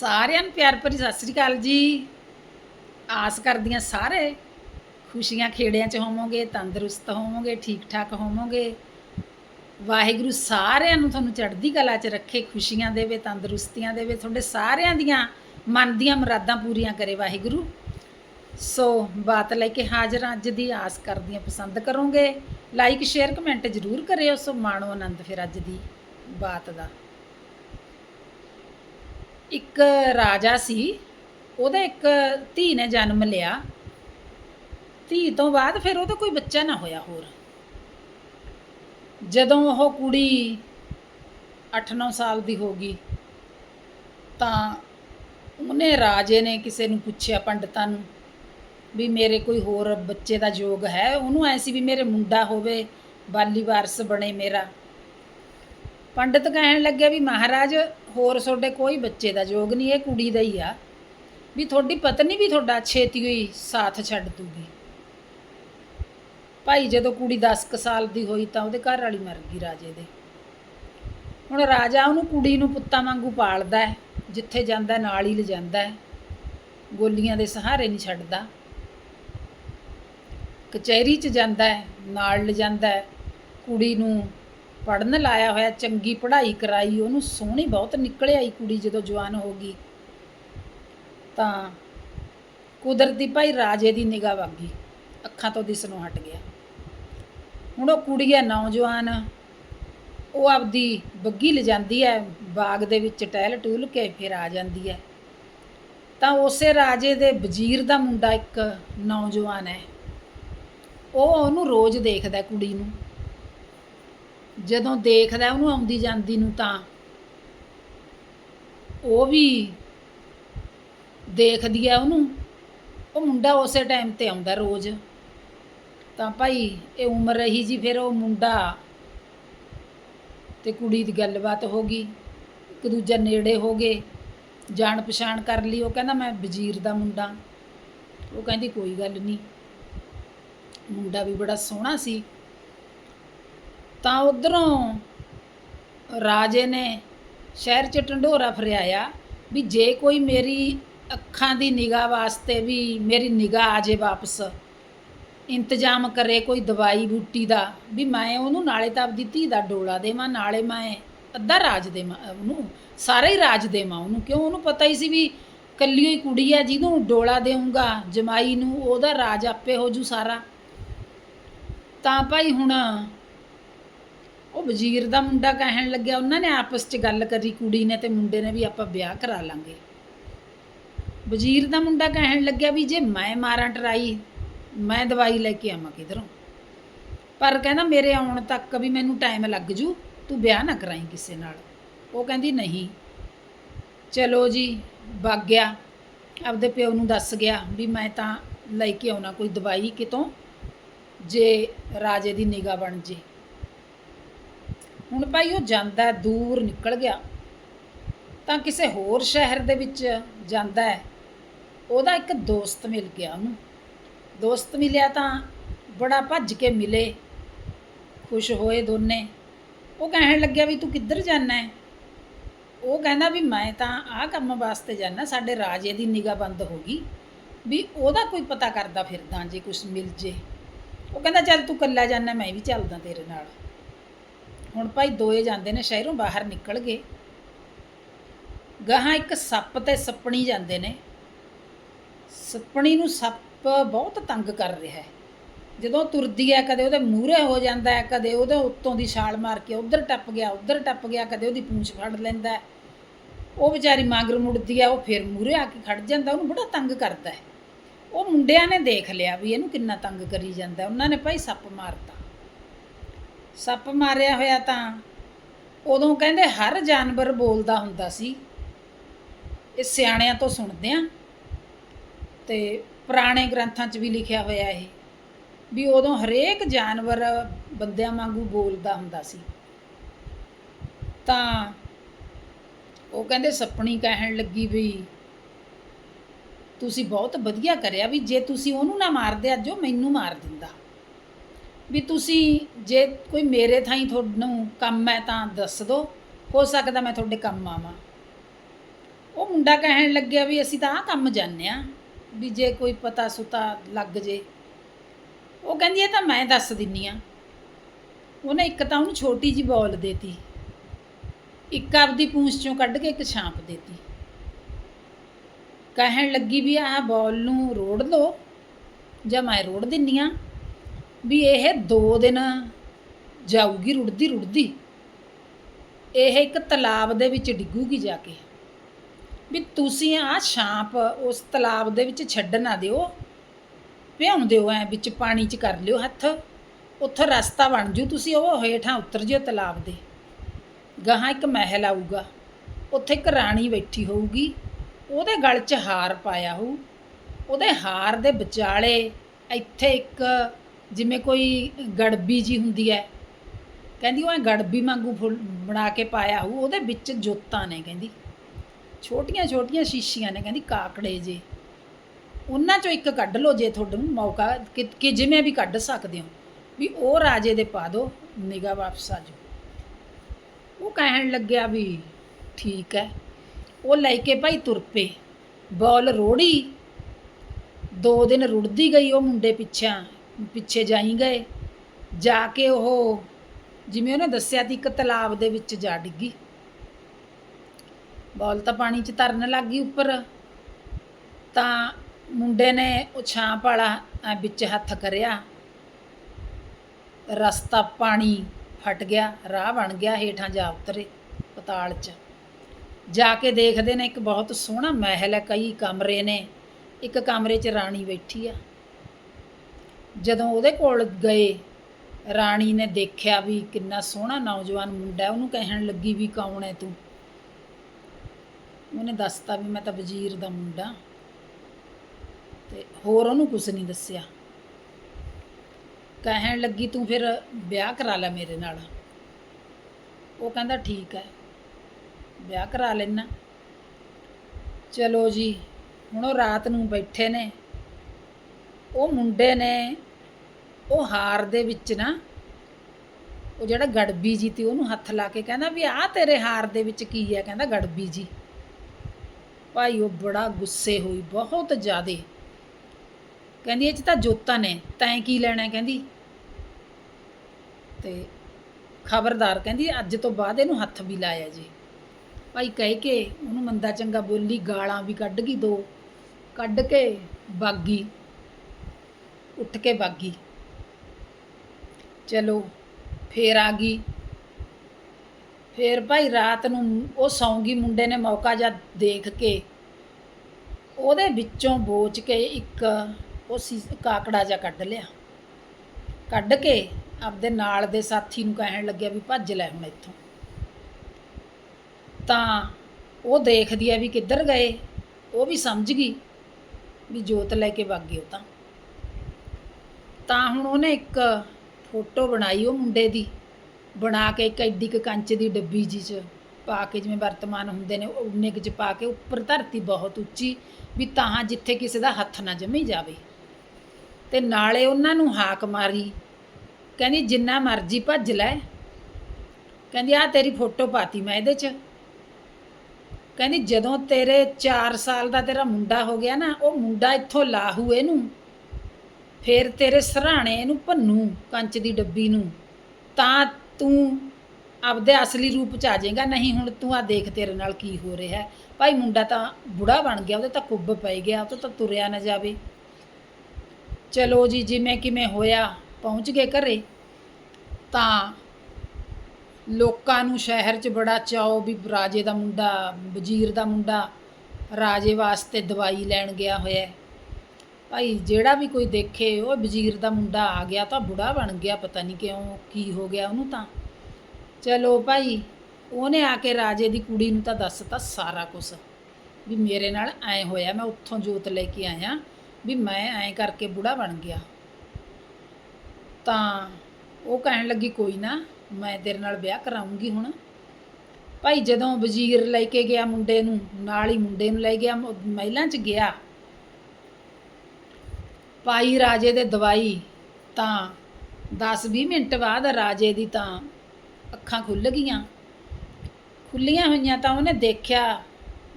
ਸਾਰਿਆਂ ਨੂੰ ਪਿਆਰ ਭਰੀ ਸਤਿ ਸ੍ਰੀ ਅਕਾਲ ਜੀ। ਆਸ ਕਰਦੀਆਂ ਸਾਰੇ ਖੁਸ਼ੀਆਂ ਖੇੜਿਆਂ 'ਚ ਹੋਵੋਗੇ, ਤੰਦਰੁਸਤ ਹੋਵੋਗੇ ਠੀਕ ਠਾਕ ਹੋਵੋਗੇ। ਵਾਹਿਗੁਰੂ ਸਾਰਿਆਂ ਨੂੰ ਤੁਹਾਨੂੰ ਚੜ੍ਹਦੀ ਕਲਾ 'ਚ ਰੱਖੇ, ਖੁਸ਼ੀਆਂ ਦੇਵੇ, ਤੰਦਰੁਸਤੀਆਂ ਦੇਵੇ। ਤੁਹਾਡੇ ਸਾਰਿਆਂ ਦੀਆਂ ਮਨ ਦੀਆਂ ਮੁਰਾਦਾਂ ਪੂਰੀਆਂ ਕਰੇ ਵਾਹਿਗੁਰੂ। ਸੋ ਬਾਤ ਲੈ ਕੇ ਹਾਜ਼ਰ ਹਾਂ ਅੱਜ ਦੀ, ਆਸ ਕਰਦੀਆਂ ਪਸੰਦ ਕਰੋਗੇ। ਲਾਈਕ, ਸ਼ੇਅਰ, ਕਮੈਂਟ ਜ਼ਰੂਰ ਕਰਿਓ। ਸੋ ਮਾਣੋ ਆਨੰਦ ਫਿਰ ਅੱਜ ਦੀ ਬਾਤ ਦਾ। ਇੱਕ ਰਾਜਾ ਸੀ, ਉਹਦਾ ਇੱਕ ਧੀ ਨੇ ਜਨਮ ਲਿਆ। ਧੀ ਤੋਂ ਬਾਅਦ ਫਿਰ ਉਹਦਾ ਕੋਈ ਬੱਚਾ ਨਾ ਹੋਇਆ ਹੋਰ। ਜਦੋਂ ਉਹ ਕੁੜੀ 8-9 ਸਾਲ ਦੀ ਹੋ ਗਈ, ਤਾਂ ਉਹਨੇ ਰਾਜੇ ਨੇ ਕਿਸੇ ਨੂੰ ਪੁੱਛਿਆ ਪੰਡਤਾਂ ਨੂੰ ਵੀ ਮੇਰੇ ਕੋਈ ਹੋਰ ਬੱਚੇ ਦਾ ਯੋਗ ਹੈ? ਉਹਨੂੰ ਐ ਸੀ ਵੀ ਮੇਰੇ ਮੁੰਡਾ ਹੋਵੇ, ਬਾਲੀ ਵਾਰਸ ਬਣੇ ਮੇਰਾ। ਪੰਡਤ ਕਹਿਣ ਲੱਗਿਆ ਵੀ ਮਹਾਰਾਜ, ਹੋਰ ਤੁਹਾਡੇ ਕੋਈ ਬੱਚੇ ਦਾ ਯੋਗ ਨਹੀਂ, ਇਹ ਕੁੜੀ ਦਾ ਹੀ ਆ। ਵੀ ਤੁਹਾਡੀ ਪਤਨੀ ਵੀ ਤੁਹਾਡਾ ਛੇਤੀ ਹੋਈ ਸਾਥ ਛੱਡ ਦੂਗੀ। ਭਾਈ ਜਦੋਂ ਕੁੜੀ 10 ਕੁ ਸਾਲ ਦੀ ਹੋਈ ਤਾਂ ਉਹਦੇ ਘਰ ਵਾਲੀ ਮਰ ਗਈ ਰਾਜੇ ਦੇ। ਹੁਣ ਰਾਜਾ ਉਹਨੂੰ ਕੁੜੀ ਨੂੰ ਪੁੱਤਾਂ ਵਾਂਗੂ ਪਾਲਦਾ ਹੈ, ਜਿੱਥੇ ਜਾਂਦਾ ਨਾਲ ਹੀ ਲਿਜਾਂਦਾ ਹੈ। ਗੋਲੀਆਂ ਦੇ ਸਹਾਰੇ ਨਹੀਂ ਛੱਡਦਾ। ਕਚਹਿਰੀ 'ਚ ਜਾਂਦਾ ਹੈ, ਨਾਲ ਲਿਜਾਂਦਾ ਹੈ। ਕੁੜੀ ਨੂੰ ਪੜਨ ਲਾਇਆ ਹੋਇਆ, ਚੰਗੀ ਪੜ੍ਹਾਈ ਕਰਾਈ, ਉਹਨੂੰ ਸੋਹਣੀ ਬਹੁਤ ਨਿਕਲ ਆਈ ਕੁੜੀ ਜਦੋਂ ਜਵਾਨ ਹੋ ਗਈ। ਤਾਂ ਕੁਦਰਤੀ ਭਾਈ ਰਾਜੇ ਦੀ ਨਿਗਾਹ ਵੱਗ ਗਈ, ਅੱਖਾਂ ਤੋਂ ਦਿਸ ਨੂੰ ਹਟ ਗਿਆ। ਹੁਣ ਉਹ ਕੁੜੀ ਹੈ ਨੌਜਵਾਨ, ਉਹ ਆਪਦੀ ਬੱਗੀ ਲਿਜਾਂਦੀ ਹੈ, ਬਾਗ ਦੇ ਵਿੱਚ ਟਹਿਲ ਟੂਲ ਕੇ ਫਿਰ ਆ ਜਾਂਦੀ ਹੈ। ਤਾਂ ਉਸੇ ਰਾਜੇ ਦੇ ਵਜ਼ੀਰ ਦਾ ਮੁੰਡਾ ਇੱਕ ਨੌਜਵਾਨ ਹੈ, ਉਹ ਉਹਨੂੰ ਰੋਜ਼ ਦੇਖਦਾ ਕੁੜੀ ਨੂੰ। ਜਦੋਂ ਦੇਖਦਾ ਉਹਨੂੰ ਆਉਂਦੀ ਜਾਂਦੀ ਨੂੰ ਤਾਂ ਉਹ ਵੀ ਦੇਖਦੀ ਆ ਉਹਨੂੰ। ਉਹ ਮੁੰਡਾ ਉਸੇ ਟਾਈਮ ਤੇ ਆਉਂਦਾ ਰੋਜ਼। ਤਾਂ ਭਾਈ ਇਹ ਉਮਰ ਰਹੀ ਜੀ, ਫਿਰ ਉਹ ਮੁੰਡਾ ਤੇ ਕੁੜੀ ਦੀ ਗੱਲਬਾਤ ਹੋ ਗਈ। ਇੱਕ ਦੂਜੇ ਨੇੜੇ ਹੋ ਗਏ। ਜਾਣ ਪਛਾਣ ਕਰ ਲਈ। ਉਹ ਕਹਿੰਦਾ, ਮੈਂ ਵਜ਼ੀਰ ਦਾ ਮੁੰਡਾ। ਉਹ ਕਹਿੰਦੀ, ਕੋਈ ਗੱਲ ਨਹੀਂ। ਮੁੰਡਾ ਵੀ ਬੜਾ ਸੋਹਣਾ ਸੀ। ਤਾਂ ਉਧਰੋਂ ਰਾਜੇ ਨੇ ਸ਼ਹਿਰ 'ਚ ਢੰਡੋਰਾ ਫਰਿਆਇਆ ਵੀ ਜੇ ਕੋਈ ਮੇਰੀ ਅੱਖਾਂ ਦੀ ਨਿਗਾਹ ਵਾਸਤੇ ਵੀ ਮੇਰੀ ਨਿਗਾਹ ਆ ਜੇ ਵਾਪਸ, ਇੰਤਜ਼ਾਮ ਕਰੇ ਕੋਈ ਦਵਾਈ ਬੂਟੀ ਦਾ ਵੀ ਮੈਂ ਉਹਨੂੰ ਨਾਲੇ ਤਾਂ ਆਪਦੀ ਧੀ ਦਾ ਡੋਲਾ ਦੇਵਾਂ, ਨਾਲੇ ਮੈਂ ਅੱਧਾ ਰਾਜ ਦੇਵਾਂ, ਉਹਨੂੰ ਸਾਰਾ ਹੀ ਰਾਜ ਦੇਵਾਂ ਉਹਨੂੰ। ਕਿਉਂ? ਉਹਨੂੰ ਪਤਾ ਹੀ ਸੀ ਵੀ ਕੱਲੀ ਹੀ ਕੁੜੀ ਆ ਜਿਹਨੂੰ ਡੋਲਾ ਦੇਊਂਗਾ, ਜਮਾਈ ਨੂੰ, ਉਹਦਾ ਰਾਜ ਆਪੇ ਹੋ ਜੂ ਸਾਰਾ। ਤਾਂ ਭਾਈ ਹੁਣ ਉਹ ਵਜ਼ੀਰ ਦਾ ਮੁੰਡਾ ਕਹਿਣ ਲੱਗਿਆ, ਉਹਨਾਂ ਨੇ ਆਪਸ 'ਚ ਗੱਲ ਕਰੀ, ਕੁੜੀ ਨੇ ਤੇ ਮੁੰਡੇ ਨੇ ਵੀ ਆਪਾਂ ਵਿਆਹ ਕਰਾ ਲਾਂਗੇ। ਵਜ਼ੀਰ ਦਾ ਮੁੰਡਾ ਕਹਿਣ ਲੱਗਿਆ ਵੀ ਜੇ ਮੈਂ ਮਾਰਾਂ ਟਰਾਈ ਮੈਂ ਦਵਾਈ ਲੈ ਕੇ ਆਵਾਂ ਕਿਧਰੋਂ। ਪਰ ਕਹਿੰਦਾ ਮੇਰੇ ਆਉਣ ਤੱਕ ਵੀ ਮੈਨੂੰ ਟਾਈਮ ਲੱਗ ਜੂ, ਤੂੰ ਵਿਆਹ ਨਾ ਕਰਾਈ ਕਿਸੇ ਨਾਲ। ਉਹ ਕਹਿੰਦੀ ਨਹੀਂ। ਚਲੋ ਜੀ ਵਗ ਗਿਆ। ਆਪਦੇ ਪਿਓ ਨੂੰ ਦੱਸ ਗਿਆ ਵੀ ਮੈਂ ਤਾਂ ਲੈ ਕੇ ਆਉਣਾ, ਕੋਈ ਦਵਾਈ ਕਿਤੋਂ? ਜੇ ਰਾਜੇ ਦੀ ਨਿਗਾਹ ਬਣ ਜੇ। ਹੁਣ ਭਾਈ ਉਹ ਜਾਂਦਾ ਦੂਰ ਨਿਕਲ ਗਿਆ। ਤਾਂ ਕਿਸੇ ਹੋਰ ਸ਼ਹਿਰ ਦੇ ਵਿੱਚ ਜਾਂਦਾ ਹੈ। ਉਹਦਾ ਇੱਕ ਦੋਸਤ ਮਿਲ ਗਿਆ ਉਹਨੂੰ। ਦੋਸਤ ਮਿਲਿਆ ਤਾਂ ਬੜਾ ਭੱਜ ਕੇ ਮਿਲੇ। ਖੁਸ਼ ਹੋਏ ਦੋਨੇ। ਉਹ ਕਹਿਣ ਲੱਗਿਆ ਵੀ ਤੂੰ ਕਿੱਧਰ ਜਾਣਾ ਹੈ? ਉਹ ਕਹਿੰਦਾ ਵੀ ਮੈਂ ਤਾਂ ਆਹ ਕੰਮ ਵਾਸਤੇ ਜਾਣਾ ਸਾਡੇ ਰਾਜੇ ਦੀ ਨਿਗਾਹ ਬੰਦ ਹੋ ਗਈ। ਵੀ ਉਹਦਾ ਕੋਈ ਪਤਾ ਕਰਦਾ ਫਿਰਦਾ, ਜੇ ਕੁਝ ਮਿਲ ਜੇ। ਉਹ ਕਹਿੰਦਾ, ਚੱਲ ਤੂੰ ਕੱਲਾ ਜਾਣਾ ਮੈਂ ਵੀ ਚੱਲਦਾ ਤੇਰੇ ਨਾਲ। ਹੁਣ ਭਾਈ ਦੋਏ ਜਾਂਦੇ ਨੇ, ਸ਼ਹਿਰੋਂ ਬਾਹਰ ਨਿਕਲ ਗਏ। ਗਾਹਾਂ ਇੱਕ ਸੱਪ ਤੇ ਸੱਪਣੀ ਜਾਂਦੇ ਨੇ। ਸੱਪਣੀ ਨੂੰ ਸੱਪ ਬਹੁਤ ਤੰਗ ਕਰ ਰਿਹਾ ਹੈ। ਜਦੋਂ ਤੁਰਦੀ ਹੈ, ਕਦੇ ਉਹਦੇ ਮੂਹਰੇ ਹੋ ਜਾਂਦਾ ਹੈ, ਕਦੇ ਉਹਦੇ ਉੱਤੋਂ ਦੀ ਛਾਲ ਮਾਰ ਕੇ ਉਧਰ ਟੱਪ ਗਿਆ, ਉਧਰ ਟੱਪ ਗਿਆ, ਕਦੇ ਉਹਦੀ ਪੂੰਛ ਫੜ ਲੈਂਦਾ ਉਹ ਵਿਚਾਰੀ ਮਾਂਗਰ ਮੁੜਦੀ ਹੈ, ਉਹ ਫਿਰ ਮੂਹਰੇ ਆ ਕੇ ਖੜ ਜਾਂਦਾ, ਉਹਨੂੰ ਬੜਾ ਤੰਗ ਕਰਦਾ ਹੈ। ਉਹ ਮੁੰਡਿਆਂ ਨੇ ਦੇਖ ਲਿਆ ਵੀ ਇਹਨੂੰ ਕਿੰਨਾ ਤੰਗ ਕਰੀ ਜਾਂਦਾ ਉਹਨਾਂ ਨੇ ਭਾਈ ਸੱਪ ਮਾਰਤਾ। ਸੱਪ ਮਾਰਿਆ ਹੋਇਆ ਤਾਂ ਉਦੋਂ ਕਹਿੰਦੇ ਹਰ ਜਾਨਵਰ ਬੋਲਦਾ ਹੁੰਦਾ ਸੀ। ਇਹ ਸਿਆਣਿਆਂ ਤੋਂ ਸੁਣਦੇ ਆ ਤੇ ਪੁਰਾਣੇ ਗ੍ਰੰਥਾਂ 'ਚ ਵੀ ਲਿਖਿਆ ਹੋਇਆ ਇਹ ਵੀ ਉਦੋਂ ਹਰੇਕ ਜਾਨਵਰ ਬੰਦਿਆਂ ਵਾਂਗੂ ਬੋਲਦਾ ਹੁੰਦਾ ਸੀ। ਤਾਂ ਉਹ ਕਹਿੰਦੇ ਸੱਪਣੀ ਕਹਿਣ ਲੱਗੀ ਵੀ ਤੁਸੀਂ ਬਹੁਤ ਵਧੀਆ ਕਰਿਆ ਵੀ ਜੇ ਤੁਸੀਂ ਉਹਨੂੰ ਨਾ ਮਾਰਦੇ ਅੱਜ ਉਹ ਮੈਨੂੰ ਮਾਰ ਦਿੰਦਾ। ਵੀ ਤੁਸੀਂ ਜੇ ਕੋਈ ਮੇਰੇ ਥਾਈ ਤੁਹਾਨੂੰ ਕੰਮ ਹੈ ਤਾਂ ਦੱਸ ਦਿਓ ਹੋ ਸਕਦਾ ਮੈਂ ਤੁਹਾਡੇ ਕੰਮ ਆਵਾਂ। ਉਹ ਮੁੰਡਾ ਕਹਿਣ ਲੱਗਿਆ ਵੀ ਅਸੀਂ ਤਾਂ ਆ ਕੰਮ ਜਾਣਦੇ ਆ ਵੀ ਜੇ ਕੋਈ ਪਤਾ ਸੁਤਾ ਲੱਗ ਜੇ। ਉਹ ਕਹਿੰਦੀ, ਇਹ ਤਾਂ ਮੈਂ ਦੱਸ ਦਿੰਨੀ ਆ ਉਹਨੇ ਇੱਕ ਤਾਂ ਉਹਨੂੰ ਛੋਟੀ ਜੀ ਬੋਲ ਦੇਤੀ। ਇੱਕ ਆਪਦੀ ਪੂੰਛ ਚੋਂ ਕੱਢ ਕੇ ਇੱਕ ਛਾਂਪ ਦੇਤੀ। ਕਹਿਣ ਲੱਗੀ ਵੀ ਆਹ ਬੋਲ ਨੂੰ ਰੋੜ ਲਓ, ਜਾਂ ਮੈਂ ਰੋੜ ਦਿੰਨੀ ਆ ਵੀ ਇਹ ਦੋ ਦਿਨ ਜਾਊਗੀ, ਰੁੜਦੀ ਰੁੜਦੀ। ਇਹ ਇੱਕ ਤਲਾਬ ਦੇ ਵਿੱਚ ਡਿੱਗੂਗੀ ਜਾ ਕੇ। ਵੀ ਤੁਸੀਂ ਆ ਛਾਂਪ ਉਸ ਤਲਾਬ ਦੇ ਵਿੱਚ ਛੱਡ ਨਾ ਦਿਓ। ਭਿਉਂ ਦਿਓ ਐ, ਵਿੱਚ ਪਾਣੀ 'ਚ ਕਰ ਲਿਓ ਹੱਥ। ਉੱਥੇ ਰਸਤਾ ਬਣ ਜੂ, ਤੁਸੀਂ ਉਹ ਹੇਠਾਂ ਉਤਰ ਜਿਓ ਤਲਾਬ ਦੇ। ਗਾਹਾਂ ਇੱਕ ਮਹਿਲ ਆਊਗਾ। ਉੱਥੇ ਇੱਕ ਰਾਣੀ ਬੈਠੀ ਹੋਊਗੀ। ਉਹਦੇ ਗਲ 'ਚ ਹਾਰ ਪਾਇਆ ਹੋਊ। ਉਹਦੇ ਹਾਰ ਦੇ ਵਿਚਾਲੇ ਇੱਥੇ ਇੱਕ ਜਿਵੇਂ ਕੋਈ ਗੜਬੀ ਜੀ ਹੁੰਦੀ ਹੈ, ਕਹਿੰਦੀ ਉਹ ਐਂ ਗੜਬੀ ਵਾਂਗੂ ਫੁੱਲ ਬਣਾ ਕੇ ਪਾਇਆ ਹੋਊ, ਉਹਦੇ ਵਿੱਚ ਜੋਤਾਂ ਨੇ ਕਹਿੰਦੀ, ਛੋਟੀਆਂ ਛੋਟੀਆਂ ਸ਼ੀਸ਼ੀਆਂ ਨੇ ਕਹਿੰਦੀ ਕਾਕੜੇ ਜੇ, ਉਹਨਾਂ ਚੋਂ ਇੱਕ ਕੱਢ ਲਓ ਜੇ ਤੁਹਾਨੂੰ ਮੌਕਾ ਕਿ ਕਿ ਜਿਵੇਂ ਵੀ ਕੱਢ ਸਕਦੇ ਹੋ, ਵੀ ਉਹ ਰਾਜੇ ਦੇ ਪਾ ਦਿਓ ਨਿਗਾਹ ਵਾਪਸ ਆ ਜਾਓ। ਉਹ ਕਹਿਣ ਲੱਗਿਆ ਵੀ ਠੀਕ ਹੈ, ਉਹ ਲੈ ਕੇ ਭਾਈ ਤੁਰ ਪਏ, ਬੋਲ ਰੋੜੀ, ਦੋ ਦਿਨ ਰੁੜਦੀ ਗਈ ਉਹ ਮੁੰਡੇ ਪਿੱਛਾ ਪਿੱਛੇ ਜਾਈ ਗਏ। ਜਾ ਕੇ ਉਹ ਜਿਵੇਂ ਉਹਨੇ ਦੱਸਿਆ ਸੀ, ਇੱਕ ਤਲਾਬ ਦੇ ਵਿੱਚ ਜਾ ਡਿੱਗੀ। ਬੋਲ ਤਾਂ ਪਾਣੀ 'ਚ ਤਰਨ ਲੱਗ ਗਈ ਉੱਪਰ। ਤਾਂ ਮੁੰਡੇ ਨੇ ਉਹ ਛਾਂਪ ਵਾਲਾ ਵਿੱਚ ਹੱਥ ਕਰਿਆ। ਰਸਤਾ ਪਾਣੀ ਫਟ ਗਿਆ, ਰਾਹ ਬਣ ਗਿਆ ਹੇਠਾਂ ਜਾ ਉਤਰੇ ਪਤਾਲ 'ਚ। ਜਾ ਕੇ ਦੇਖਦੇ ਨੇ ਇੱਕ ਬਹੁਤ ਸੋਹਣਾ ਮਹਿਲ ਹੈ, ਕਈ ਕਮਰੇ ਨੇ। ਇੱਕ ਕਮਰੇ 'ਚ ਰਾਣੀ ਬੈਠੀ ਆ। ਜਦੋਂ ਉਹਦੇ ਕੋਲ ਗਏ ਰਾਣੀ ਨੇ ਦੇਖਿਆ ਵੀ ਕਿੰਨਾ ਸੋਹਣਾ ਨੌਜਵਾਨ ਮੁੰਡਾ ਹੈ, ਉਹਨੂੰ ਕਹਿਣ ਲੱਗੀ ਵੀ ਕੌਣ ਹੈ ਤੂੰ? ਉਹਨੇ ਦੱਸਤਾ ਵੀ ਮੈਂ ਤਾਂ ਵਜ਼ੀਰ ਦਾ ਮੁੰਡਾ। ਤੇ ਹੋਰ ਉਹਨੂੰ ਕੁਝ ਨਹੀਂ ਦੱਸਿਆ। ਕਹਿਣ ਲੱਗੀ ਤੂੰ ਫਿਰ ਵਿਆਹ ਕਰਾ ਲੈ ਮੇਰੇ ਨਾਲ। ਉਹ ਕਹਿੰਦਾ ਠੀਕ ਹੈ ਵਿਆਹ ਕਰਾ ਲੈਣਾ ਚਲੋ ਜੀ ਹੁਣ ਉਹ ਰਾਤ ਨੂੰ ਬੈਠੇ ਨੇ ਉਹ ਮੁੰਡੇ ਨੇ ਉਹ ਹਾਰ ਦੇ ਵਿੱਚ ਨਾ ਉਹ ਜਿਹੜਾ ਗੜਬੀ ਜੀ ਤੇ ਉਹਨੂੰ ਹੱਥ ਲਾ ਕੇ ਕਹਿੰਦਾ ਵੀ ਆਹ ਤੇਰੇ ਹਾਰ ਦੇ ਵਿੱਚ ਕੀ ਹੈ? ਕਹਿੰਦਾ ਗੜਬੀ ਜੀ। ਭਾਈ ਉਹ ਬੜਾ ਗੁੱਸੇ ਹੋਈ, ਬਹੁਤ ਜ਼ਿਆਦੇ। ਕਹਿੰਦੀ ਇਹ ਚ ਤਾਂ ਜੋਤਾਂ ਨੇ, ਤੈਂ ਕੀ ਲੈਣਾ ਕਹਿੰਦੀ। ਤੇ ਖਬਰਦਾਰ ਕਹਿੰਦੀ ਅੱਜ ਤੋਂ ਬਾਅਦ ਇਹਨੂੰ ਹੱਥ ਵੀ ਲਾਇਆ ਜੀ। ਭਾਈ ਕਹਿ ਕੇ ਉਹਨੂੰ ਮੰਦਾ ਚੰਗਾ ਬੋਲੀ, ਗਾਲਾਂ ਵੀ ਕੱਢ ਗਈ ਦੋ। ਕੱਢ ਕੇ ਬਾਗੀ। ਉੱਠ ਕੇ ਬਾਗੀ ਚਲੋ, ਫੇਰ ਆ ਗਈ। ਫੇਰ ਭਾਈ ਰਾਤ ਨੂੰ ਉਹ ਸੌਂਗੀ ਮੁੰਡੇ ਨੇ ਮੌਕਾ ਜਾਂ ਦੇਖ ਕੇ। ਉਹਦੇ ਵਿੱਚੋਂ ਬੋਚ ਕੇ ਇੱਕ ਉਹ ਸੀ, ਕਾਕੜਾ ਜਿਹਾ ਕੱਢ ਲਿਆ। ਕੱਢ ਕੇ ਆਪਦੇ ਨਾਲ ਦੇ ਸਾਥੀ ਨੂੰ ਕਹਿਣ ਲੱਗਿਆ ਵੀ ਭੱਜ ਲੈ ਹੁਣ ਇੱਥੋਂ। ਤਾਂ ਉਹ ਦੇਖਦੀ ਹੈ ਵੀ ਕਿੱਧਰ ਗਏ। ਉਹ ਵੀ ਸਮਝ ਗਈ ਵੀ ਜੋਤ ਲੈ ਕੇ ਵਗ ਗਏ ਉਹ ਤਾਂ। ਤਾਂ ਹੁਣ ਉਹਨੇ ਇੱਕ ਫੋਟੋ ਬਣਾਈ ਉਹ ਮੁੰਡੇ ਦੀ, ਬਣਾ ਕੇ ਇੱਕ ਐਡੀ ਕੁ ਕੰਚ ਦੀ ਡੱਬੀ ਜੀ ਚ ਪਾ ਕੇ ਜਿਵੇਂ ਵਰਤਮਾਨ ਹੁੰਦੇ ਨੇ ਉਹਨੇ ਕੁ ਚ ਪਾ ਕੇ ਉੱਪਰ ਧਰਤੀ ਬਹੁਤ ਉੱਚੀ ਵੀ ਤਾਂ ਜਿੱਥੇ ਕਿਸੇ ਦਾ ਹੱਥ ਨਾ ਜਮੀ ਜਾਵੇ। ਤੇ ਨਾਲੇ ਉਹਨਾਂ ਨੂੰ ਹਾਕ ਮਾਰੀ, ਕਹਿੰਦੀ ਜਿੰਨਾ ਮਰਜ਼ੀ ਭੱਜ ਲੈ। ਕਹਿੰਦੀ ਆ ਤੇਰੀ ਫੋਟੋ ਪਾਤੀ ਮੈਂ ਇਹਦੇ 'ਚ। ਕਹਿੰਦੀ ਜਦੋਂ ਤੇਰੇ 4 ਸਾਲ ਦਾ ਤੇਰਾ ਮੁੰਡਾ ਹੋ ਗਿਆ ਨਾ, ਉਹ ਮੁੰਡਾ ਇੱਥੋਂ ਲਾਹੂ ਇਹਨੂੰ। ਫੇਰ ਤੇਰੇ ਸਰਾਣੇ ਨੂੰ ਭੰਨੂ ਕੰਚ ਦੀ ਡੱਬੀ ਨੂੰ। ਤਾਂ ਤੂੰ ਆਪਦੇ ਅਸਲੀ ਰੂਪ ਚ ਆ ਜਾਏਗਾ, ਨਹੀਂ ਹੁਣ ਤੂੰ ਆ ਦੇਖ ਤੇਰੇ ਨਾਲ ਕੀ ਹੋ ਰਿਹਾ ਹੈ। ਭਾਈ ਮੁੰਡਾ ਤਾਂ ਬੁੜਾ ਬਣ ਗਿਆ, ਉਹਦੇ ਤਾਂ ਕੁੱਬ ਪੈ ਗਿਆ, ਉਹ ਤਾਂ ਤੁਰਿਆ ਨਾ ਜਾਵੇ। ਚਲੋ ਜੀ, ਜਿਵੇਂ ਕਿਵੇਂ ਹੋਇਆ, ਪਹੁੰਚ ਗਏ ਘਰੇ। ਤਾਂ ਲੋਕਾਂ ਨੂੰ ਸ਼ਹਿਰ 'ਚ ਬੜਾ ਚਾਅ, ਵੀ ਰਾਜੇ ਦਾ ਮੁੰਡਾ, ਵਜ਼ੀਰ ਦਾ ਮੁੰਡਾ ਰਾਜੇ ਵਾਸਤੇ ਦਵਾਈ ਲੈਣ ਗਿਆ ਹੋਇਆ ਭਾਈ ਜਿਹੜਾ ਵੀ ਕੋਈ ਦੇਖੇ, ਉਹ ਵਜ਼ੀਰ ਦਾ ਮੁੰਡਾ ਆ ਗਿਆ ਤਾਂ ਬੁੜਾ ਬਣ ਗਿਆ, ਪਤਾ ਨਹੀਂ ਕਿਉਂ ਕੀ ਹੋ ਗਿਆ ਉਹਨੂੰ ਤਾਂ। ਚਲੋ ਭਾਈ, ਉਹਨੇ ਆ ਕੇ ਰਾਜੇ ਦੀ ਕੁੜੀ ਨੂੰ ਤਾਂ ਦੱਸਤਾ ਸਾਰਾ ਕੁਝ ਵੀ ਮੇਰੇ ਨਾਲ ਐ ਹੋਇਆ, ਮੈਂ ਉੱਥੋਂ ਜੋਤ ਲੈ ਕੇ ਆਇਆ, ਵੀ ਮੈਂ ਐ ਕਰਕੇ ਬੁੜਾ ਬਣ ਗਿਆ। ਤਾਂ ਉਹ ਕਹਿਣ ਲੱਗੀ, ਕੋਈ ਨਾ, ਮੈਂ ਤੇਰੇ ਨਾਲ ਵਿਆਹ ਕਰਾਉਂਗੀ ਹੁਣ। ਭਾਈ ਜਦੋਂ ਵਜ਼ੀਰ ਲੈ ਕੇ ਗਿਆ ਮੁੰਡੇ ਨੂੰ, ਨਾਲ ਹੀ ਮੁੰਡੇ ਨੂੰ ਲੈ ਗਿਆ ਮਹਿਲਾਂ 'ਚ ਗਿਆ ਪਾਈ ਰਾਜੇ ਦੇ ਦਵਾਈ ਤਾਂ 10-20 ਮਿੰਟ ਬਾਅਦ ਰਾਜੇ ਦੀ ਤਾਂ ਅੱਖਾਂ ਖੁੱਲ ਗਈਆਂ। ਖੁੱਲੀਆਂ ਹੋਈਆਂ ਤਾਂ ਉਹਨੇ ਦੇਖਿਆ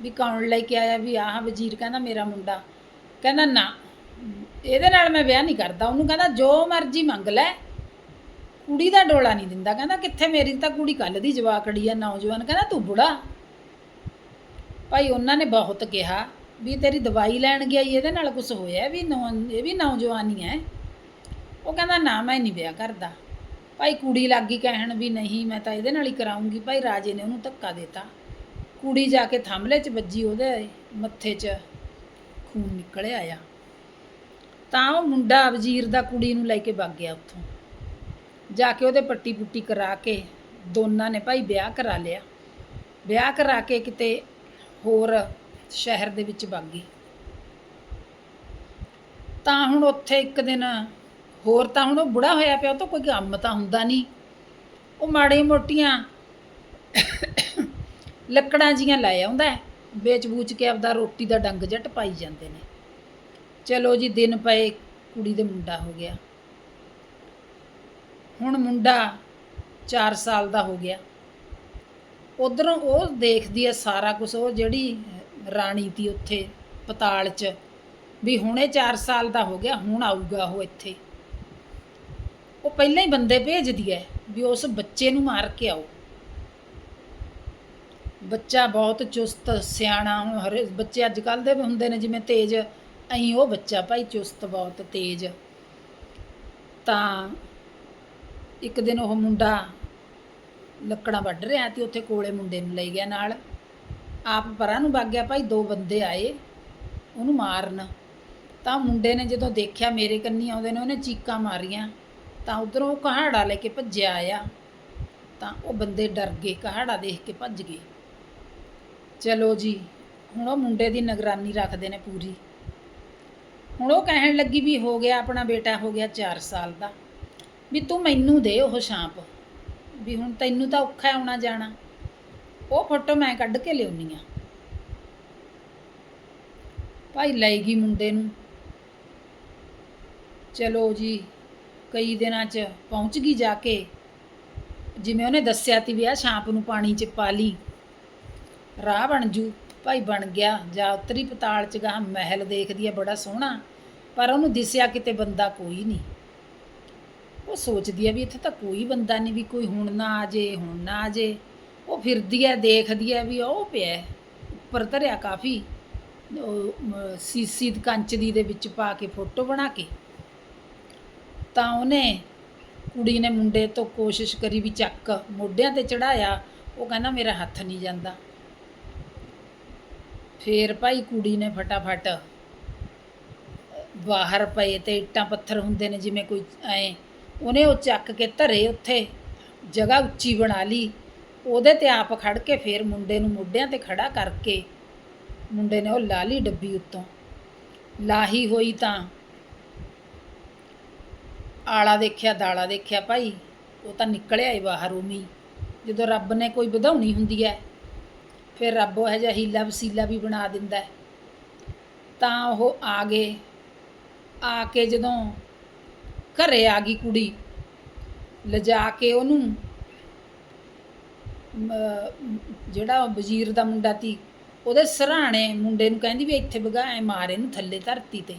ਵੀ ਕੌਣ ਲੈ ਕੇ ਆਇਆ ਵੀ ਆਹ ਵਜ਼ੀਰ ਕਹਿੰਦਾ ਮੇਰਾ ਮੁੰਡਾ। ਕਹਿੰਦਾ ਨਾ, ਇਹਦੇ ਨਾਲ ਮੈਂ ਵਿਆਹ ਨਹੀਂ ਕਰਦਾ। ਉਹਨੂੰ ਕਹਿੰਦਾ ਜੋ ਮਰਜ਼ੀ ਮੰਗ ਲੈ। ਕੁੜੀ ਦਾ ਡੋਲਾ ਨਹੀਂ ਦਿੰਦਾ। ਕਹਿੰਦਾ ਕਿੱਥੇ ਮੇਰੀ ਤਾਂ ਕੁੜੀ ਕੱਲ ਦੀ ਜਵਾਕੜੀ ਆ, ਨੌਜਵਾਨ। ਕਹਿੰਦਾ ਤੂੰ ਬੁੜਾ। ਭਾਈ ਉਹਨਾਂ ਨੇ ਬਹੁਤ ਕਿਹਾ। ਵੀ ਤੇਰੀ ਦਵਾਈ ਲੈਣ ਗਿਆ, ਇਹਦੇ ਨਾਲ ਕੁਝ ਹੋਇਆ ਵੀ ਨੌ- ਇਹ ਵੀ ਨੌਜਵਾਨ ਹੀ ਹੈ। ਉਹ ਕਹਿੰਦਾ, ਨਾ ਮੈਂ ਨਹੀਂ ਵਿਆਹ ਕਰਦਾ। ਭਾਈ ਕੁੜੀ ਲੱਗੀ ਕਹਿਣ ਵੀ ਨਹੀਂ, ਮੈਂ ਤਾਂ ਇਹਦੇ ਨਾਲ ਹੀ ਕਰਾਉਂਗੀ। ਭਾਈ ਰਾਜੇ ਨੇ ਉਹਨੂੰ ਧੱਕਾ ਦਿੱਤਾ। ਕੁੜੀ ਜਾ ਕੇ ਥੰਮਲੇ 'ਚ ਵੱਜੀ, ਉਹਦੇ ਮੱਥੇ 'ਚ ਖੂਨ ਨਿਕਲ ਆਇਆ। ਤਾਂ ਉਹ ਮੁੰਡਾ ਵਜ਼ੀਰ ਦਾ ਕੁੜੀ ਨੂੰ ਲੈ ਕੇ ਵਗ ਗਿਆ ਉੱਥੋਂ। ਜਾ ਕੇ ਉਹਦੇ ਪੱਟੀ ਪੁੱਟੀ ਕਰਾ ਕੇ ਦੋਨਾਂ ਨੇ ਭਾਈ ਵਿਆਹ ਕਰਾ ਲਿਆ। ਵਿਆਹ ਕਰਾ ਕੇ ਕਿਤੇ ਹੋਰ ਸ਼ਹਿਰ ਦੇ ਵਿੱਚ ਵਗ ਗਈ। ਤਾਂ ਹੁਣ ਉੱਥੇ ਇੱਕ ਦਿਨ ਹੋਰ ਤਾਂ ਹੁਣ ਉਹ ਬੁੜਾ ਹੋਇਆ ਪਿਆ, ਉਹ ਤਾਂ ਕੋਈ ਕੰਮ ਤਾਂ ਹੁੰਦਾ ਨਹੀਂ। ਉਹ ਮਾੜੀ ਮੋਟੀਆਂ ਲੱਕੜਾਂ ਜੀਆਂ ਲੈ ਆਉਂਦਾ ਵੇਚ ਬੂਚ ਕੇ ਆਪਦਾ ਰੋਟੀ ਦਾ ਡੰਗ ਜੱਟ ਪਾਈ ਜਾਂਦੇ ਨੇ। ਚਲੋ ਜੀ, ਦਿਨ ਪਏ, ਕੁੜੀ ਦੇ ਮੁੰਡਾ ਹੋ ਗਿਆ। ਹੁਣ ਮੁੰਡਾ 4 ਸਾਲ ਦਾ ਹੋ ਗਿਆ। ਉਧਰੋਂ ਉਹ ਦੇਖਦੀ ਹੈ ਸਾਰਾ ਕੁਝ ਉਹ ਜਿਹੜੀ ਰਾਣੀ ਤੀ ਉੱਥੇ ਪਤਾਲ 'ਚ ਵੀ ਹੁਣੇ 4 ਸਾਲ ਦਾ ਹੋ ਗਿਆ, ਹੁਣ ਆਊਗਾ ਉਹ ਇੱਥੇ। ਉਹ ਪਹਿਲਾਂ ਹੀ ਬੰਦੇ ਭੇਜਦੀ ਹੈ ਵੀ ਉਸ ਬੱਚੇ ਨੂੰ ਮਾਰ ਕੇ ਆਓ। ਬੱਚਾ ਬਹੁਤ ਚੁਸਤ, ਸਿਆਣਾ, ਹੁਣ ਹਰੇ ਬੱਚੇ ਅੱਜ ਕੱਲ ਦੇ ਵੀ ਹੁੰਦੇ ਨੇ ਜਿਵੇਂ ਤੇਜ਼, ਅਹੀਂ ਉਹ ਬੱਚਾ ਭਾਈ ਚੁਸਤ ਬਹੁਤ ਤੇਜ਼। ਤਾਂ ਇੱਕ ਦਿਨ ਉਹ ਮੁੰਡਾ ਲੱਕੜਾਂ ਵੱਢ ਰਿਹਾ ਤੇ ਉੱਥੇ ਕੋਲੇ ਮੁੰਡੇ ਨੂੰ ਲੈ ਗਿਆ ਨਾਲ। ਆਪ ਪਰਾਂ ਨੂੰ ਵਗ ਗਿਆ, ਭਾਈ ਦੋ ਬੰਦੇ ਆਏ, ਉਹਨੂੰ ਮਾਰਨ। ਤਾਂ ਮੁੰਡੇ ਨੇ ਜਦੋਂ ਦੇਖਿਆ ਮੇਰੇ ਕੰਨੀ ਆਉਂਦੇ ਨੇ, ਉਹਨੇ ਚੀਕਾਂ ਮਾਰੀਆਂ। ਤਾਂ ਉਧਰੋਂ ਉਹ ਕਹਾੜਾ ਲੈ ਕੇ ਭੱਜਿਆ ਆਇਆ। ਤਾਂ ਉਹ ਬੰਦੇ ਡਰ ਗਏ, ਕਹਾੜਾ ਦੇਖ ਕੇ ਭੱਜ ਗਏ। ਚਲੋ ਜੀ, ਹੁਣ ਉਹ ਮੁੰਡੇ ਦੀ ਨਿਗਰਾਨੀ ਰੱਖਦੇ ਨੇ ਪੂਰੀ। ਹੁਣ ਉਹ ਕਹਿਣ ਲੱਗੀ ਵੀ ਹੋ ਗਿਆ, ਆਪਣਾ ਬੇਟਾ ਹੋ ਗਿਆ 4 ਸਾਲ ਦਾ। ਵੀ ਤੂੰ ਮੈਨੂੰ ਦੇ ਉਹ ਛਾਂਪ ਵੀ ਹੁਣ ਤੈਨੂੰ ਤਾਂ ਔਖਾ ਆਉਣਾ ਜਾਣਾ। ਉਹ ਫੋਟੋ ਮੈਂ ਕੱਢ ਕੇ ਲਿਆਉਣੀ ਆ। ਭਾਈ ਲੈ ਗਈ ਮੁੰਡੇ ਨੂੰ। ਚਲੋ ਜੀ, ਕਈ ਦਿਨਾਂ 'ਚ ਪਹੁੰਚ ਗਈ ਜਾ ਕੇ। ਜਿਵੇਂ ਉਹਨੇ ਦੱਸਿਆ ਤੀ ਵੀ ਆ ਛਾਂਪ ਨੂੰ ਪਾਣੀ 'ਚ ਪਾ ਲਈ। ਰਾਹ ਬਣ ਜੂ। ਭਾਈ ਬਣ ਗਿਆ। ਜਾ ਉਤਰੀ ਪਤਾਲ 'ਚ ਗਾ ਮਹਿਲ ਦੇਖਦੀ ਆ, ਬੜਾ ਸੋਹਣਾ। ਪਰ ਉਹਨੂੰ ਦਿਸਿਆ ਕਿਤੇ ਬੰਦਾ ਕੋਈ ਨਹੀਂ ਉਹ ਸੋਚਦੀ ਆ ਵੀ ਇੱਥੇ ਤਾਂ ਕੋਈ ਬੰਦਾ ਨਹੀਂ ਵੀ ਕੋਈ ਹੁਣ ਨਾ ਆ ਜੇ, ਹੁਣ ਨਾ ਆ ਜੇ। ਉਹ ਫਿਰਦੀ ਹੈ ਦੇਖਦੀ ਹੈ ਵੀ ਉਹ ਪਿਆ ਉੱਪਰ ਧਰਿਆ ਕਾਫੀ। ਉਹ ਮ, ਸੀਸੀ ਕੰਚ ਦੀ ਦੇ ਵਿੱਚ ਪਾ ਕੇ ਫੋਟੋ ਬਣਾ ਕੇ। ਤਾਂ ਉਹਨੇ ਕੁੜੀ ਨੇ ਮੁੰਡੇ ਤੋਂ ਕੋਸ਼ਿਸ਼ ਕਰੀ ਵੀ ਚੱਕ ਮੋਢਿਆਂ ਤੇ ਚੜਾਇਆ ਉਹ ਕਹਿੰਦਾ ਮੇਰਾ ਹੱਥ ਨਹੀਂ ਜਾਂਦਾ। ਫੇਰ ਭਾਈ ਕੁੜੀ ਨੇ ਫਟਾਫਟ ਬਾਹਰ ਪਏ ਤੇ ਇੱਟਾਂ ਪੱਥਰ ਹੁੰਦੇ ਨੇ ਜਿਵੇਂ ਕੋਈ ਐ। ਉਹਨੇ ਉਹ ਚੱਕ ਕੇ ਧਰੇ ਉੱਥੇ ਜਗ੍ਹਾ ਉੱਚੀ ਬਣਾ ਲਈ। ਉਹਦੇ ਤੇ ਆਪ ਖੜ ਕੇ ਫੇਰ ਮੁੰਡੇ ਨੂੰ ਮੋਢਿਆਂ ਤੇ ਖੜਾ ਕਰਕੇ ਮੁੰਡੇ ਨੇ ਉਹ ਲਾ ਲਈ ਡੱਬੀ ਉੱਤੋਂ। ਲਾਹੀ ਹੋਈ ਤਾਂ ਆਲਾ ਦੇਖਿਆ, ਦਾਲਾ ਦੇਖਿਆ ਭਾਈ, ਉਹ ਤਾਂ ਨਿਕਲਿਆ ਹੀ ਬਾਹਰ ਉਮੀ ਜਦੋਂ ਰੱਬ ਨੇ ਕੋਈ ਵਧਾਉਣੀ ਹੁੰਦੀ ਹੈ ਫਿਰ ਰੱਬ ਉਹ ਜਿਹਾ ਹੀਲਾ ਵਸੀਲਾ ਵੀ ਬਣਾ ਦਿੰਦਾ ਹੈ ਤਾਂ ਉਹ ਆ ਗਏ, ਆ ਕੇ ਜਦੋਂ ਘਰੇ ਆ ਗਈ ਕੁੜੀ, ਲਿਜਾ ਕੇ ਉਹਨੂੰ ਜਿਹੜਾ ਵਜ਼ੀਰ ਦਾ ਮੁੰਡਾ ਤੀ ਉਹਦੇ ਸਰਾਣੇ ਮੁੰਡੇ ਨੂੰ ਕਹਿੰਦੀ ਵੀ ਇੱਥੇ ਬਗਾ, ਐ ਮਾਰੇ ਨੂੰ ਥੱਲੇ ਧਰਤੀ ਤੇ।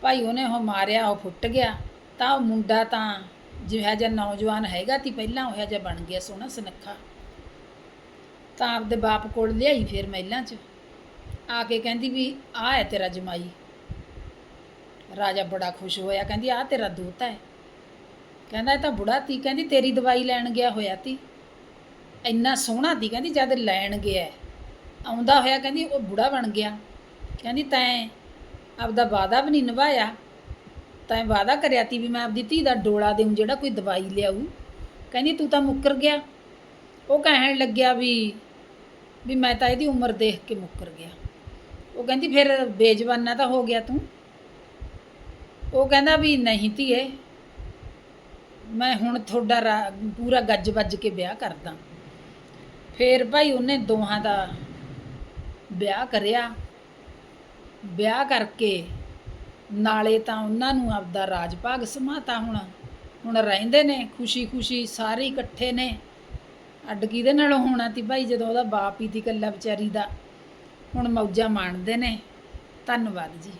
ਭਾਈ ਉਹਨੇ ਉਹ ਮਾਰਿਆ, ਉਹ ਫੁੱਟ ਗਿਆ। ਤਾਂ ਉਹ ਮੁੰਡਾ ਤਾਂ ਜਿਹੜਾ ਜਿਹਾ ਨੌਜਵਾਨ ਹੈਗਾ ਤੀ ਪਹਿਲਾਂ, ਉਹ ਜਿਹਾ ਬਣ ਗਿਆ ਸੋਹਣਾ ਸੁਨੱਖਾ। ਤਾਂ ਆਪਦੇ ਬਾਪ ਕੋਲ ਲਿਆਈ ਫਿਰ ਮਹਿਲਾਂ 'ਚ। ਆ ਕੇ ਕਹਿੰਦੀ ਵੀ ਆ ਹੈ ਤੇਰਾ ਜਮਾਈ। ਰਾਜਾ ਬੜਾ ਖੁਸ਼ ਹੋਇਆ, ਕਹਿੰਦੀ ਆ ਤੇਰਾ ਦੋਤਾ ਹੈ। ਕਹਿੰਦਾ ਇਹ ਤਾਂ ਬੁੜਾ ਤੀ ਕਹਿੰਦੀ ਤੇਰੀ ਦਵਾਈ ਲੈਣ ਗਿਆ ਹੋਇਆ ਤੀ ਇੰਨਾ ਸੋਹਣਾ ਤੀ ਕਹਿੰਦੀ ਜਦ ਲੈਣ ਗਿਆ ਆਉਂਦਾ ਹੋਇਆ ਕਹਿੰਦੀ ਉਹ ਬੁੜਾ ਬਣ ਗਿਆ। ਕਹਿੰਦੀ ਤੈਂ ਆਪਦਾ ਵਾਦਾ ਵੀ ਨਹੀਂ ਨਿਭਾਇਆ। ਤੈਂ ਵਾਦਾ ਕਰਿਆ ਤੀ ਵੀ ਮੈਂ ਆਪਦੀ ਧੀ ਦਾ ਡੋਲਾ ਦੇਉਂ ਜਿਹੜਾ ਕੋਈ ਦਵਾਈ ਲਿਆਊ। ਕਹਿੰਦੀ ਤੂੰ ਤਾਂ ਮੁੱਕਰ ਗਿਆ। ਉਹ ਕਹਿਣ ਲੱਗਿਆ ਵੀ ਵੀ ਮੈਂ ਤਾਂ ਇਹਦੀ ਉਮਰ ਦੇਖ ਕੇ ਮੁੱਕਰ ਗਿਆ। ਉਹ ਕਹਿੰਦੀ ਫਿਰ ਬੇਜਵਾਨਾ ਤਾਂ ਹੋ ਗਿਆ ਤੂੰ। ਉਹ ਕਹਿੰਦਾ ਵੀ ਨਹੀਂ ਧੀਏ, ਮੈਂ ਹੁਣ ਤੁਹਾਡਾ ਰਾ- ਪੂਰਾ ਗੱਜ ਵੱਜ ਕੇ ਵਿਆਹ ਕਰਦਾ। ਫਿਰ ਭਾਈ ਉਹਨੇ ਦੋਹਾਂ ਦਾ ਵਿਆਹ ਕਰਿਆ। ਵਿਆਹ ਕਰਕੇ ਨਾਲੇ ਤਾਂ ਉਹਨਾਂ ਨੂੰ ਆਪਦਾ ਰਾਜ ਭਾਗ ਸਮਾਤਾ ਹੁਣ। ਹੁਣ ਰਹਿੰਦੇ ਨੇ ਖੁਸ਼ੀ ਖੁਸ਼ੀ ਸਾਰੇ ਇਕੱਠੇ ਨੇ। ਅੱਡ ਕਿਹਦੇ ਨਾਲੋਂ ਹੋਣਾ ਤੀ ਭਾਈ ਜਦੋਂ ਉਹਦਾ ਬਾਪ ਹੀ ਤੀ ਇਕੱਲਾ ਵਿਚਾਰੀ ਦਾ। ਹੁਣ ਮੌਜਾਂ ਮਾਣਦੇ ਨੇ। ਧੰਨਵਾਦ ਜੀ।